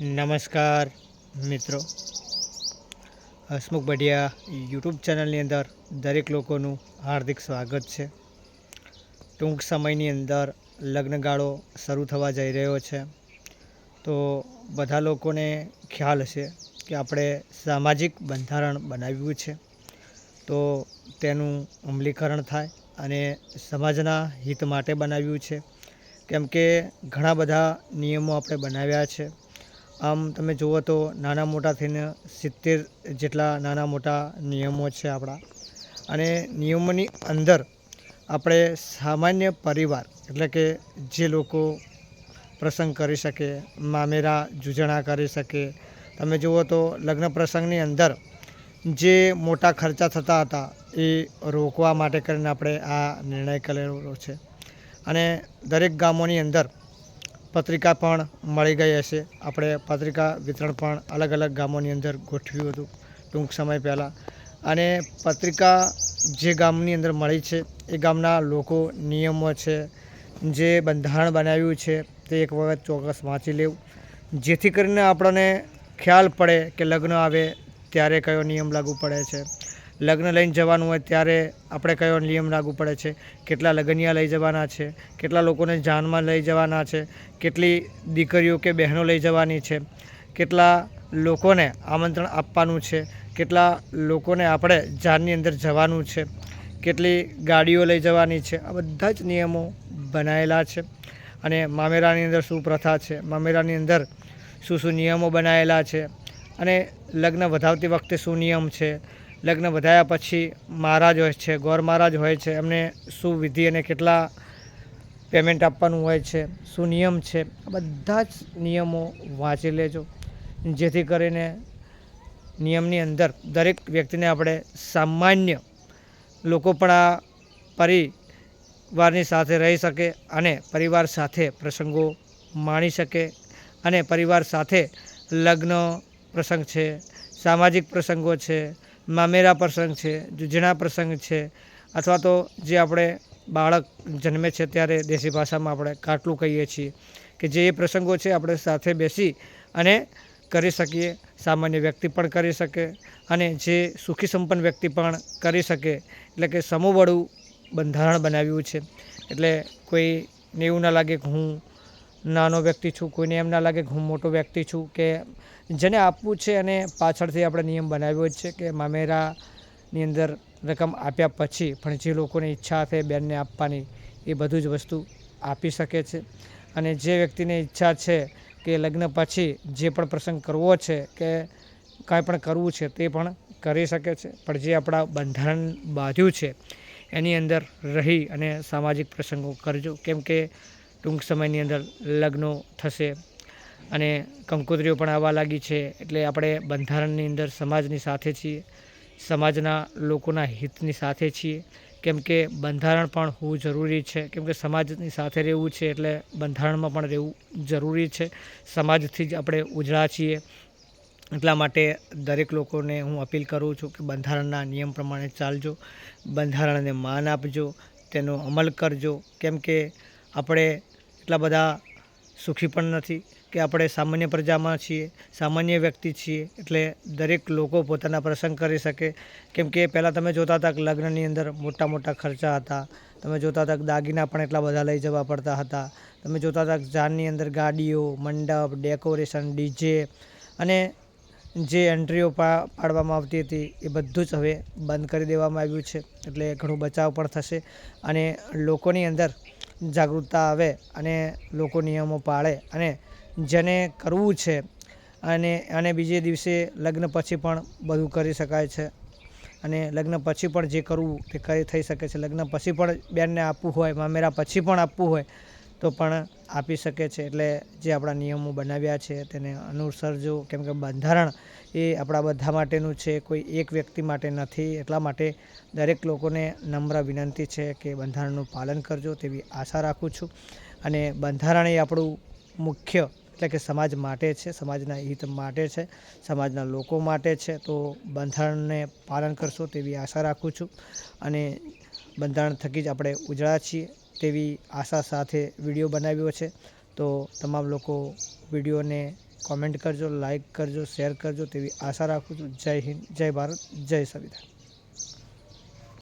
નમસ્કાર, મિત્રો. હસમુખ બઢિયા યુટ્યુબ ચેનલની અંદર દરેક લોકોનું હાર્દિક સ્વાગત છે. ટૂંક સમયની અંદર લગ્નગાળો શરૂ થવા જઈ રહ્યો છે. તો બધા લોકોને ખ્યાલ હશે કે આપણે સામાજિક બંધારણ બનાવ્યું છે. તો તેનું અમલીકરણ થાય અને સમાજના હિત માટે બનાવ્યું છે. કેમ કે ઘણા બધા નિયમો આપણે બનાવ્યા છે. આમ તમે જુઓ તો નાના મોટા થઈને સિત્તેર જેટલા નાના મોટા નિયમો છે આપણા. અને નિયમોની અંદર આપણે સામાન્ય પરિવાર એટલે કે જે લોકો પ્રસંગ કરી શકે, મામેરા જૂજણા કરી શકે. તમે જુઓ તો લગ્ન પ્રસંગની અંદર જે મોટા ખર્ચા થતા હતા એ રોકવા માટે કરીને આપણે આ નિર્ણય કરેલો છે. અને દરેક ગામોની અંદર પત્રિકા પણ મળી ગઈ હશે. આપણે પત્રિકા વિતરણ પણ અલગ અલગ ગામોની અંદર ગોઠવ્યું હતું ટૂંક સમય પહેલાં. અને પત્રિકા જે ગામની અંદર મળી છે, એ ગામના લોકો નિયમો છે, જે બંધારણ બનાવ્યું છે, તે એક વખત ચોક્કસ વાંચી લેવું. જેથી કરીને આપણને ખ્યાલ પડે કે લગ્ન આવે ત્યારે કયો નિયમ લાગુ પડે છે. લગ્ન લઈને જવાનું હોય ત્યારે આપણે કયો નિયમ લાગુ પડે છે? કેટલા લગ્નિયા લઈ જવાના છે? કેટલા લોકોને જાનમાં લઈ જવાના છે? કેટલી દીકરીઓ કે બહેનો લઈ જવાની છે? કેટલા લોકોને આમંત્રણ આપવાનું છે? કેટલા લોકોને આપણે જાનની અંદર જવાનું છે? કેટલી ગાડીઓ લઈ જવાની છે? આ બધા જ નિયમો બનાવેલા છે. અને મામેરાની અંદર શું પ્રથા છે. મામેરાની અંદર શું શું નિયમો બનાવેલા છે? અને લગ્ન વધાવતી વખતે શું નિયમ છે? લગ્ન વધાયા પછી મહારાજ હોય છે, ગોર મહારાજ હોય છે, એમને શું વિધિ અને કેટલા પેમેન્ટ આપવાનું હોય છે, શું નિયમ છે, આ બધા જ નિયમો વાંચી લેજો. જેથી કરીને નિયમની અંદર દરેક વ્યક્તિને આપણે સામાન્ય લોકો પણ આ પરિવારની સાથે રહી શકે અને પરિવાર સાથે પ્રસંગો માણી શકે અને પરિવાર સાથે લગ્ન પ્રસંગ છે, સામાજિક પ્રસંગો છે મામેરા પ્રસંગ છે, જૂજણા પ્રસંગ છે, અથવા તો જે આપણે બાળક જન્મે છે ત્યારે દેશી ભાષામાં આપણે કાટલું કહીએ છીએ કે જે એ પ્રસંગો છે આપણે સાથે બેસી અને કરી શકીએ, સામાન્ય વ્યક્તિ પણ કરી શકે અને જે સુખી સંપન્ન વ્યક્તિ પણ કરી શકે, એટલે કે સમૂહવાળું બંધારણ બનાવ્યું છે. એટલે કોઈને એવું ના લાગે કે હું નાનો વ્યક્તિ છું, કોઈને એમ ના લાગે કે હું મોટો વ્યક્તિ છું, કે જેને આપવું છે અને પાછળથી આપણે નિયમ બનાવ્યો જ છે કે મામેરાની અંદર રકમ આપ્યા પછી પણ જે લોકોને ઈચ્છા છે બેનને આપવાની, એ બધું જ વસ્તુ આપી શકે છે. અને જે વ્યક્તિને ઈચ્છા છે કે લગ્ન પછી જે પણ પ્રસંગ કરવો છે, કે કાંઈ પણ કરવું છે, તે પણ કરી શકે છે. પણ જે આપણા બંધારણ બાંધ્યું છે, એની અંદર રહી અને સામાજિક પ્રસંગો કરજો. કેમ કે ટૂંક સમયની અંદર લગ્નો થશે. અને કંકોત્રીઓ પણ આવવા લાગી છે. એટલે આપણે બંધારણની અંદર સમાજની સાથે છીએ. સમાજના લોકોના હિતની સાથે છીએ. કેમ કે બંધારણ પણ હોવું જરૂરી છે. કેમ કે સમાજની સાથે રહેવું છે એટલે બંધારણમાં પણ રહેવું જરૂરી છે. સમાજથી જ આપણે ઉજળા છીએ. એટલા માટે દરેક લોકોને હું અપીલ કરું છું કે બંધારણના નિયમ પ્રમાણે ચાલજો. બંધારણને માન આપજો. તેનો અમલ કરજો. કેમ કે આપણે એટલા બધા સુખી પણ નથી કે આપણે સામાન્ય પ્રજામાં છીએ, સામાન્ય વ્યક્તિ છીએ, એટલે દરેક લોકો પોતાના પ્રસંગ કરી શકે. કેમ કે પહેલાં તમે જોતા હતા કે લગ્નની અંદર મોટા મોટા ખર્ચા હતા. તમે જોતા હતા કે દાગીના પણ એટલા બધા લઈ જવા પડતા હતા. તમે જોતા હતા કે જાનની અંદર ગાડીઓ, મંડપ, ડેકોરેશન ડીજે અને જે એન્ટ્રીઓ પાડવામાં આવતી હતી એ બધું જ હવે બંધ કરી દેવામાં આવ્યું છે. એટલે ઘણું બચાવ પણ થશે અને લોકોની અંદર જાગૃતતા આવે અને લોકો નિયમો પાળે અને જેને કરવું છે અને અને બીજે દિવસે લગ્ન પછી પણ બધું કરી શકાય છે. અને લગ્ન પછી પણ જે કરવું તે કરી, થઈ શકે છે. લગ્ન પછી પણ બેનને આપવું હોય, મામેરા પછી પણ આપવું હોય તો પણ આપી શકે છે. એટલે જે આપણા નિયમો બનાવ્યા છે, તેને અનુસરજો. કેમ કે બંધારણ એ આપણા બધા માટેનું છે. કોઈ એક વ્યક્તિ માટે નથી. એટલા માટે દરેક લોકોને નમ્ર વિનંતી છે કે બંધારણનું પાલન કરજો તેવી આશા રાખું છું. અને બંધારણ એ આપણું મુખ્ય એટલે કે સમાજ માટે છે. સમાજના હિત માટે છે. સમાજના લોકો માટે છે. તો બંધારણને પાલન કરશો તેવી આશા રાખું છું. અને બંધારણ થકી જ આપણે ઉજળા છીએ. તેવી આશા સાથે વીડિયો બનાવ્યો છે. તો તમામ લોકો વિડીયોને કોમેન્ટ કરજો લાઈક કરજો શેર કરજો તેવી આશા રાખું છું. જય હિન્દ, જય ભારત, જય સંવિધાન.